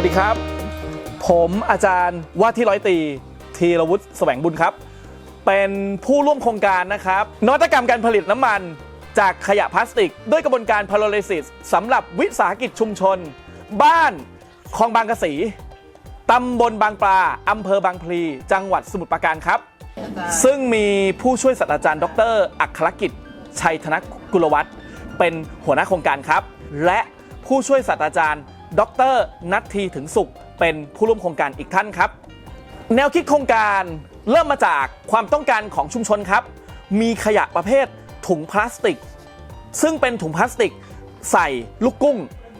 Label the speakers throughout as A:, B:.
A: วัสดีครับ ผมอาจารย์ว่าที่ร้อยตีธีรวุฒิแสวงบุญครับ เป็นผู้ร่วมโครงการนะครับนวัตกรรมการผลิตน้ำมันจากขยะพลาสติก ด้วยกระบวนการพาโลลิซิสสำหรับวิสาหกิจชุมชน บ้านคลองบางกะสีตำบลบางปลาอำเภอบางพลี จังหวัดสมุทรปราการครับ ซึ่งมีผู้ช่วยศาสตราจารย์ ดร อัครกิจ ชัยธนกุลวัฒน์เป็นหัวหน้าโครงการครับ และผู้ช่วยศาสตราจารย์ ดรนัททีถึงสุข เป็นผู้ร่วมโครงการอีกท่านครับ แนวคิดโครงการเริ่มมาจากความต้องการของชุมชนครับ มีขยะประเภทถุงพลาสติก ซึ่งเป็นถุงพลาสติก ใส่ลูกกุ้ง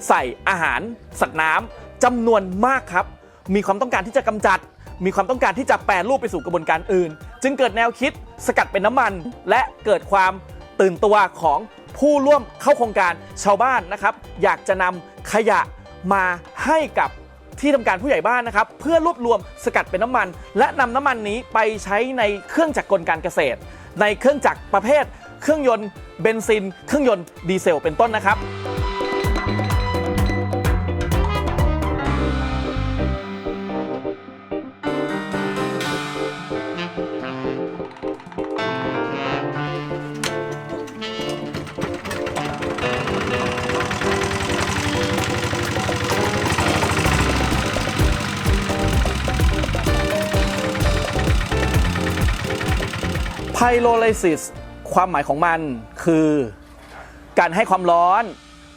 A: ใส่อาหาร สัตว์น้ำจำนวนมากครับ มีความต้องการที่จะกำจัด มีความต้องการที่จะแปรรูปไปสู่กระบวนการอื่น จึงเกิดแนวคิดสกัดเป็นน้ำมัน และเกิดความตื่นตัวของผู้ร่วมเข้าโครงการชาวบ้านนะครับ อยากจะนำขยะ มาให้กับที่ทำการผู้ใหญ่บ้านนะครับ เพื่อรวบรวมสกัดเป็นน้ำมัน และนำน้ำมันนี้ไปใช้ในเครื่องจักรกลการเกษตร ในเครื่องจักรประเภท เครื่องยนต์เบนซิน เครื่องยนต์ดีเซลเป็นต้นนะครับ ไพโรไลซิสความหมายของมันคือ การให้ความร้อน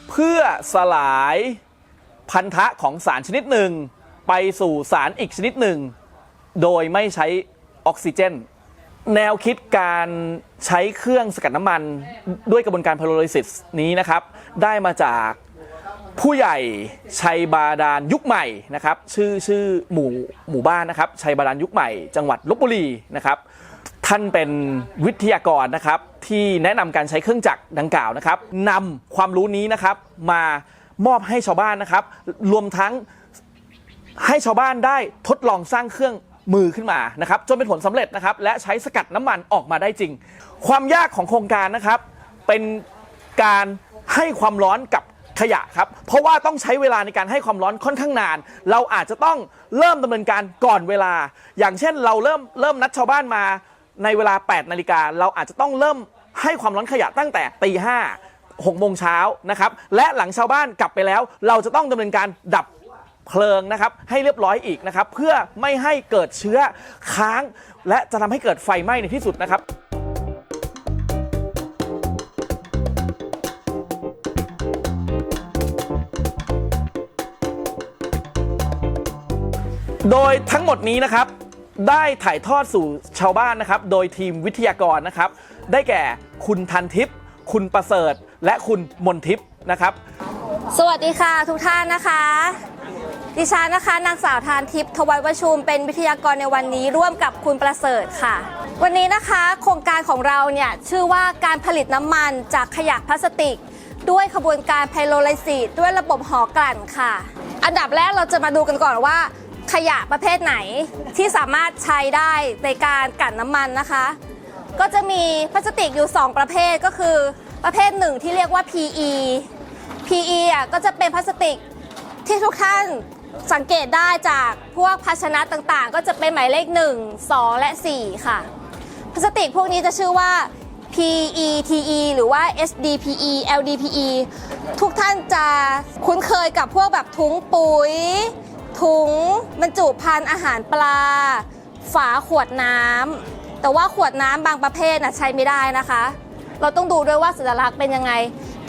A: เพื่อสลายพันธะของสารชนิดหนึ่ง ไปสู่สารอีกชนิดหนึ่ง โดยไม่ใช้ออกซิเจน แนวคิดการใช้เครื่องสกัดน้ำมันด้วยกระบวนการไพโรไลซิสนี้นะครับ ได้มาจากผู้ใหญ่ชัยบาดาลยุคใหม่นะครับ ชื่อชื่อหมู่หมู่บ้านนะครับชัยบาดาลยุคใหม่ จังหวัดลบบุรีนะครับ ท่านเป็นวิทยากรนะครับ ที่แนะนำการใช้เครื่องจักรดังกล่าวนะครับนำความรู้นี้นะครับมามอบให้ชาวบ้านนะครับ รวมทั้งให้ชาวบ้านได้ทดลองสร้างเครื่องมือขึ้นมานะครับ จนเป็นผลสำเร็จนะครับ และใช้สกัดน้ำมันออกมาได้จริง ความยากของโครงการนะครับ เป็นการให้ความร้อนกับขยะครับ เพราะว่าต้องใช้เวลาในการให้ความร้อนค่อนข้างนาน เราอาจจะต้องเริ่มดำเนินการก่อนเวลา อย่างเช่น เราเริ่มเริ่มนัดชาวบ้านมา ในเวลา 8 นาฬิกาเราอาจจะต้องเริ่มให้ความร้อนขยะตั้งแต่ตีห้าหกโมงเช้านะครับและหลังชาวบ้านกลับไปแล้ว เราจะต้องดำเนินการดับเพลิงนะครับให้เรียบร้อยอีกนะครับเพื่อไม่ให้เกิดเชื้อค้าง และจะทำให้เกิดไฟไหม้ในที่สุดนะครับโดยทั้งหมดนี้นะครับ ได้ถ่ายทอดสู่ชาวบ้านนะครับ โดยทีมวิทยากรนะครับ ได้แก่คุณทันทิพย์คุณประเสริฐ และคุณมนทิพย์นะครับ
B: สวัสดีค่ะทุกท่านนะคะ ดิฉันนะคะนางสาวทานทิพย์ทวัยวชุมเป็นวิทยากรในวันนี้ร่วมกับคุณประเสริฐค่ะ วันนี้นะคะโครงการของเราเนี่ยชื่อว่าการผลิตน้ำมันจากขยะพลาสติก ด้วยขบวนการไพโรไลซิสด้วยระบบหอกลั่นค่ะ อันดับแรกเราจะมาดูกันก่อนว่า ขยะประเภทไหนที่สามารถใช้ได้ในการกั่นน้ำมันนะคะ ก็จะมีพลาสติกอยู่ 2 ประเภทก็คือประเภทหนึ่งที่เรียกว่า PE PE อะก็จะเป็นพลาสติกที่ทุกท่านสังเกตได้จากพวกภาชนะต่างๆ ก็จะเป็นหมายเลข 1 2 และ 4 ค่ะ พลาสติกพวกนี้จะชื่อว่า PETE หรือว่า SDPE LDPE ทุกท่านจะคุ้นเคยกับพวกแบบถุงปุ๋ย ถุงบรรจุภัณฑ์อาหารปลา ฝาขวดน้ำแต่ว่าขวดน้ำบางประเภทนะใช้ไม่ได้นะคะ เราต้องดูด้วยว่าสัญลักษณ์เป็นยังไง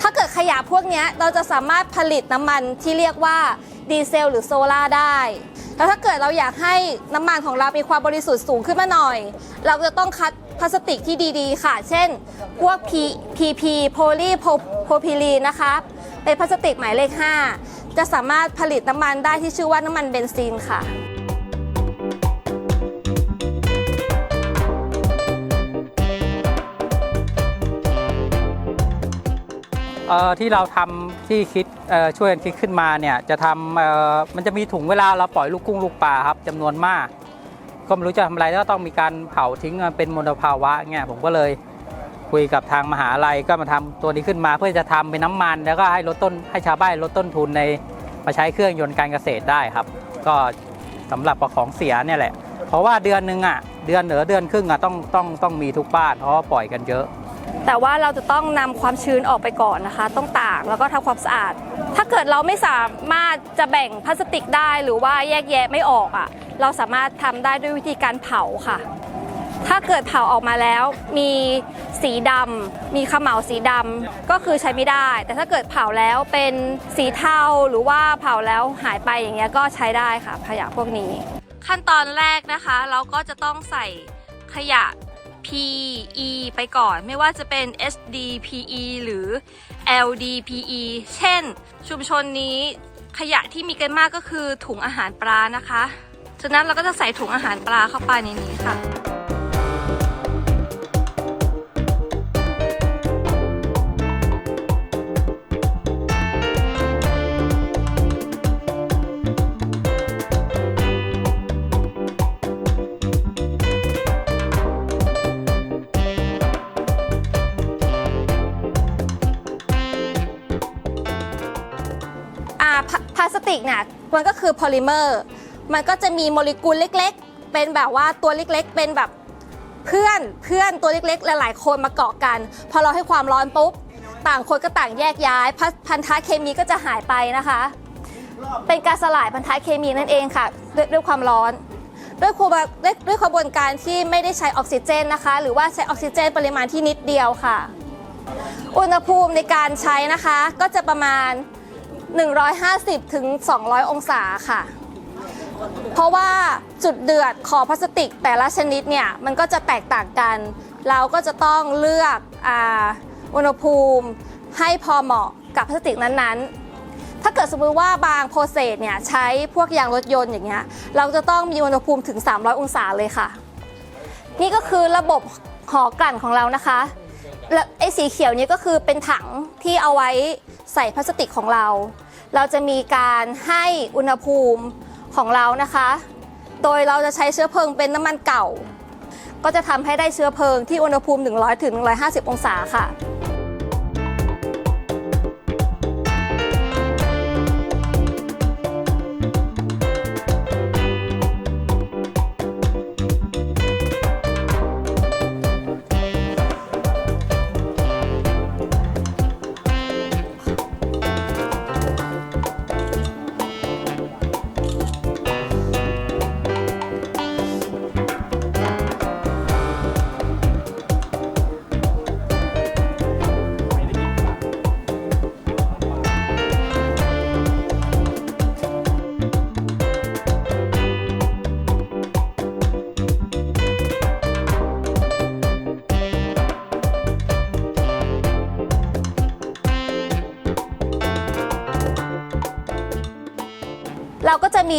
B: ถ้าเกิดขยะพวกนี้เราจะสามารถผลิตน้ำมันที่เรียกว่าดีเซลหรือโซล่าได้แล้วถ้าเกิดเราอยากให้น้ำมันของเรามีความบริสุทธิ์สูงขึ้นมาหน่อย เราจะต้องคัดพลาสติกที่ดีๆ ค่ะ เช่น พวก P PP โพลีโพพิลีนนะคะ เป็นพลาสติกหมายเลข 5 จะสามารถผลิตน้ำมันได้ที่ชื่อว่าน้ำมันเบนซินค่ะ
C: เอ่อที่เราทำที่คิดเอ่อช่วยกันคิดขึ้นมาเนี่ยจะทำเอ่อมันจะมีถุงเวลาเราปล่อยลูกกุ้งลูกปลาครับจำนวนมาก ก็ไม่รู้จะทำอะไรก็ต้องมีการเผาทิ้งมันเป็นมลภาวะเงี้ยผมก็เลย คุยกับทางมหาลัยก็มาทำตัวนี้ขึ้นมา เพื่อจะทำเป็นน้ำมัน แล้วก็ให้ลดต้นให้ชาวบ้านลดต้นทุนในมาใช้เครื่องยนต์การเกษตรได้ครับ ก็สำหรับประของเสียเนี่ยแหละ เพราะว่าเดือนหนึ่งอะเดือนเหนือเดือนครึ่งอะต้องต้องต้องมีทุกบ้านเพราะปล่อยกันเยอะ
B: แต่ว่าเราจะต้องนำความชื้นออกไปก่อนนะคะ ต้องตากแล้วก็ทำความสะอาด ถ้าเกิดเราไม่สามารถจะแบ่งพลาสติกได้หรือว่าแยกแยะไม่ออกอะ่ะ เราสามารถทำได้ด้วยวิธีการเผาค่ะ ถ้าเกิดเผาออกมาแล้วมีสีดำมีขมเหลาสีดำก็คือใช้ไม่ได้ แต่ถ้าเกิดเผาแล้วเป็นสีเทาหรือว่าเผาแล้วหายไปอย่างเงี้ยก็ใช้ได้ค่ะขยะพวกนี้ ขั้นตอนแรกนะคะ เราก็จะต้องใส่ขยะ PE ไปก่อนไม่ว่าจะเป็น SDPE หรือ LDPE เช่น ชุมชนนี้ขยะที่มีกันมากก็คือถุงอาหารปลานะคะฉะนั้นเราก็จะใส่ถุงอาหารปลาเข้าไปในนี้ค่ะ ติกเนี่ยมันก็คือโพลิเมอร์มันก็จะมีโมเลกุลเล็กๆ เป็นแบบว่าตัวเล็กๆ เป็นแบบเพื่อนเพื่อนตัวเล็กๆ หลายๆ คนมาเกาะกัน พอเราให้ความร้อนปุ๊บ ต่างคนก็ต่างแยกย้าย พันธะเคมีก็จะหายไปนะคะ เป็นการสลายพันธะเคมีนั่นเองค่ะ ด้วยด้วยความร้อน ด้วยด้วยด้วยกระบวนการที่ไม่ได้ใช้ออกซิเจนนะคะ หรือว่าใช้ออกซิเจนปริมาณที่นิดเดียวค่ะ อุณหภูมิในการใช้นะคะก็จะประมาณ 150ถึง200 องศาค่ะ เพราะว่าจุดเดือดของพลาสติกแต่ละชนิดเนี่ย มันก็จะแตกต่างกัน เราก็จะต้องเลือกอุณหภูมิให้พอเหมาะกับพลาสติกนั้นๆ ถ้าเกิดสมมติว่าบางโปรเซสเนี่ยใช้พวกยางรถยนต์อย่างเงี้ย เราจะต้องมีอุณหภูมิถึง 300 องศาเลยค่ะ นี่ก็คือระบบหอกลั่นของเรานะคะและไอ้สีเขียวนี้ก็คือเป็นถังที่เอาไว้ใส่พลาสติกของเรา เราจะมีการให้อุณหภูมิของเรานะคะ โดยเราจะใช้เชื้อเพลิงเป็นน้ำมันเก่า ก็จะทำให้ได้เชื้อเพลิงที่อุณหภูมิ 100ถึง150 องศาค่ะ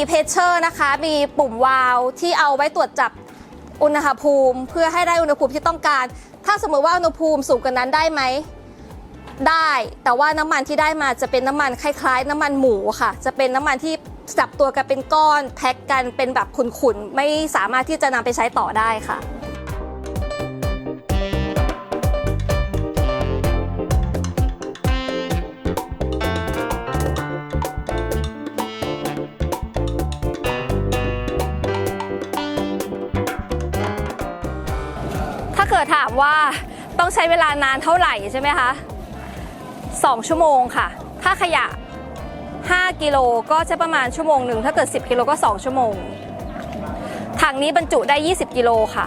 B: เพชเชอร์นะคะ มีปุ่มวาล์วที่เอาไว้ตรวจจับอุณหภูมิ เพื่อให้ได้อุณหภูมิที่ต้องการ ถ้าสมมติว่าอุณหภูมิสูงกว่านั้นได้ไหมได้ แต่ว่าน้ำมันที่ได้มาจะเป็นน้ำมันคล้าย ๆ น้ำมันหมูค่ะ จะเป็นน้ำมันที่จับตัวกันเป็นก้อนแพ็กกันเป็นแบบขุนๆ ไม่สามารถที่จะนำไปใช้ต่อได้ค่ะ ใช้เวลานานเท่าไหร่ใช่ไหมคะ2ชั่วโมงค่ะ ถ้าขยะ 5 กิโลก็ใช้ประมาณชั่วโมงหนึ่ง ถ้าเกิด 10 กิโลก็ 2 ชั่วโมง ถังนี้บรรจุได้ 20 กิโลค่ะ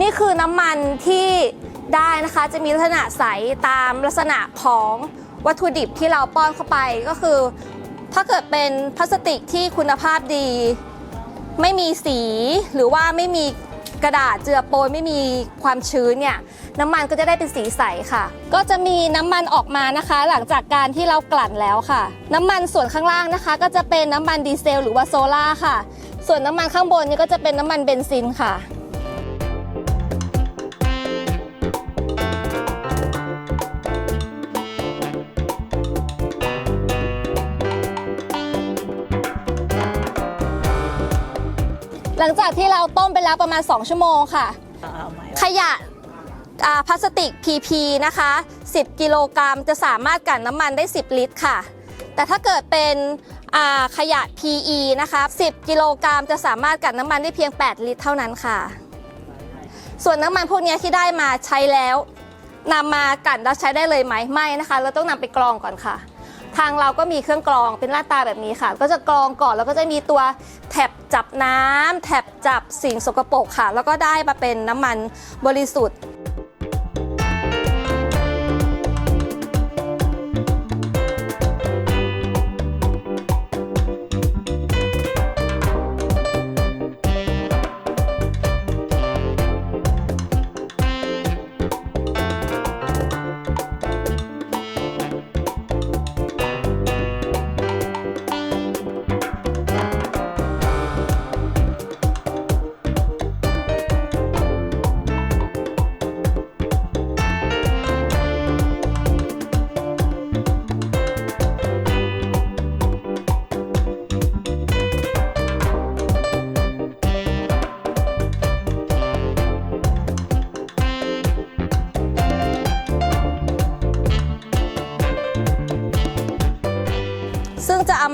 B: นี่คือน้ำมันที่ได้นะคะจะมีลักษณะใสตามลักษณะของวัตถุดิบที่เราป้อนเข้าไปก็คือ ถ้าเกิดเป็นพลาสติกที่คุณภาพดี ไม่มีสีหรือว่าไม่มีกระดาษเจือปนไม่มีความชื้นเนี่ยน้ำมันก็จะได้เป็นสีใสค่ะ ก็จะมีน้ำมันออกมานะคะ หลังจากการที่เรากลั่นแล้วค่ะ น้ำมันส่วนข้างล่างนะคะ ก็จะเป็นน้ำมันดีเซล หรือว่าโซล่าค่ะ ส่วนน้ำมันข้างบนนี่ก็จะเป็นน้ำมันเบนซินค่ะ งจากที่เราต้มไปแล้วประมาณ 2 ชั่วโมงค่ะ ขยะอ่าพลาสติก PP นะคะ 10 กิโลกรัมจะสามารถกลั่นน้ำมันได้ 10 ลิตรค่ะ แต่ถ้าเกิดเป็นอ่าขยะ PE นะคะ 10 กิโลกรัมจะสามารถกลั่นน้ำมันได้เพียง 8 ลิตรเท่านั้นค่ะ ส่วนน้ำมันพวกนี้ที่ได้มาใช้แล้วนำมากลั่นแล้วใช้ได้เลยไหมไม่นะคะ เราต้องนำไปกรองก่อนค่ะ ทางเราก็มีเครื่องกรองเป็นหน้าตาแบบนี้ค่ะ ก็จะกรองก่อนแล้วก็จะมีตัวแถบจับน้ำแถบจับสิ่งสกปรกค่ะ แล้วก็ได้มาเป็นน้ำมันบริสุทธิ์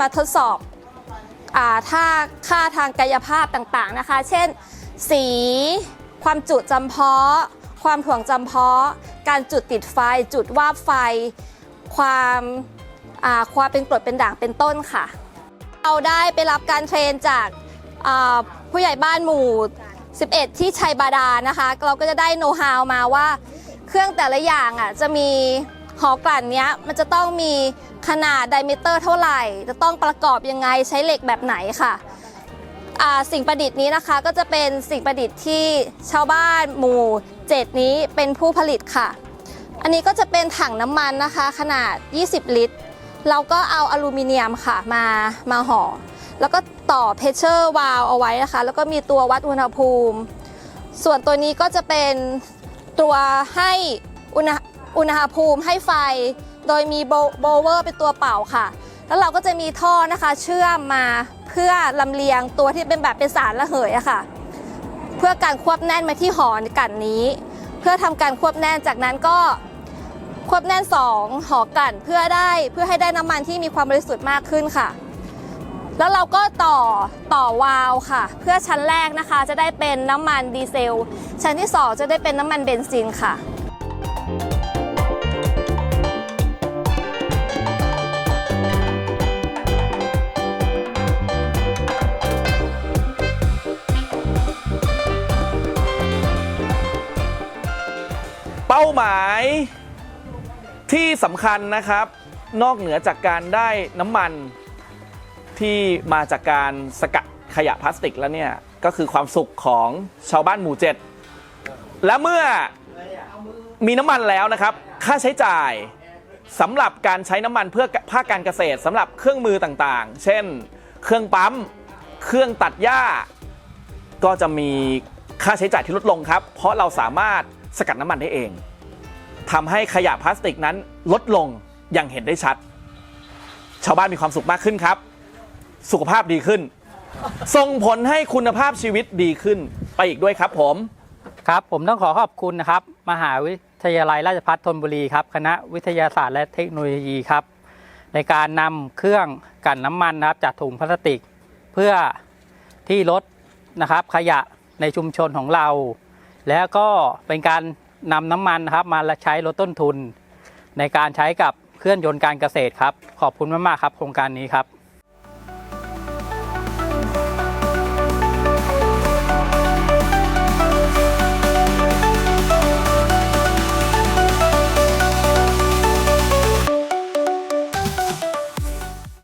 B: มาทดสอบอ่าถ้าค่าทางกายภาพต่างๆนะคะ เช่น สี ความจุจำเพาะ ความถ่วงจำเพาะ การจุดติดไฟ จุดวาบไฟ ความความเป็นกรดเป็นด่างเป็นต้นค่ะ เราได้ไปรับการเทรนจากผู้ใหญ่บ้านหมู่ 11 ที่ชัยบาดานะคะ เราก็จะได้โน้ตฮาวมาว่า เครื่องแต่ละอย่างอะจะมี หอกลั่นเนี้ยมันจะต้องมีขนาดไดเมเตอร์เท่าไหร่ จะต้องประกอบยังไงใช้เหล็กแบบไหนค่ะสิ่งประดิษฐ์นี้นะคะก็จะเป็นสิ่งประดิษฐ์ที่ชาวบ้านหมู่7นี้เป็นผู้ผลิตค่ะ อันนี้ก็จะเป็นถังน้ำมันนะคะ ขนาด 20 ลิตร เราก็เอาอลูมิเนียมค่ะมามาห่อ แล้วก็ต่อเพชเชอร์วาลเอาไว้นะคะ แล้วก็มีตัววัดอุณหภูมิ ส่วนตัวนี้ก็จะเป็นตัวให้อุณห อุณหภูมิให้ไฟ โดยมีโบโบเวอร์เป็นตัวเป่าค่ะ แล้วเราก็จะมีท่อนะคะเชื่อมมาเพื่อลำเลียงตัวที่เป็นแบบเป็นสารระเหยอะค่ะ เพื่อการควบแน่นมาที่หอกันนี้ เพื่อทำการควบแน่นจากนั้นก็ควบแน่น 2 หอกันเพื่อได้เพื่อให้ได้น้ำมันที่มีความบริสุทธิ์มากขึ้นค่ะ แล้วเราก็ต่อต่อวาล์วค่ะ เพื่อชั้นแรกนะคะจะได้เป็นน้ำมันดีเซล ชั้นที่ 2 จะได้เป็นน้ำมันเบนซินค่ะ
A: ป้าหมายที่สำคัญนะครับ นอกเหนือจากการได้น้ำมันที่มาจากการสกัดขยะพลาสติกแล้วเนี่ยก็คือความสุขของชาวบ้านหมู่เจ็ดและเมื่อมีน้ำมันแล้วนะครับ ค่าใช้จ่ายสำหรับการใช้น้ำมันเพื่อภาคการเกษตรสำหรับเครื่องมือต่างๆ เช่น เครื่องปั๊ม เครื่องตัดหญ้า ก็จะมีค่าใช้จ่ายที่ลดลงครับ เพราะเราสามารถสกัดน้ำมันได้เอง ทำให้ขยะพลาสติกนั้นลดลงอย่างเห็นได้ชัด ชาวบ้านมีความสุขมากขึ้นครับ สุขภาพดีขึ้น ส่งผลให้คุณภาพชีวิตดีขึ้นไปอีกด้วยครับผม
C: ครับ ผมต้องขอขอบคุณนะครับ มหาวิทยาลัยราชภัฏธนบุรีครับ คณะวิทยาศาสตร์และเทคโนโลยีครับ ในการนำเครื่องกันน้ำมันนะครับจากถุงพลาสติก เพื่อที่ลดนะครับขยะในชุมชนของเรา แล้วก็เป็นการ นำน้ำมันนะครับมาใช้ลดต้นทุน ในการใช้กับเครื่องยนต์การเกษตรครับ ขอบคุณมากๆครับ โครงการนี้ครับ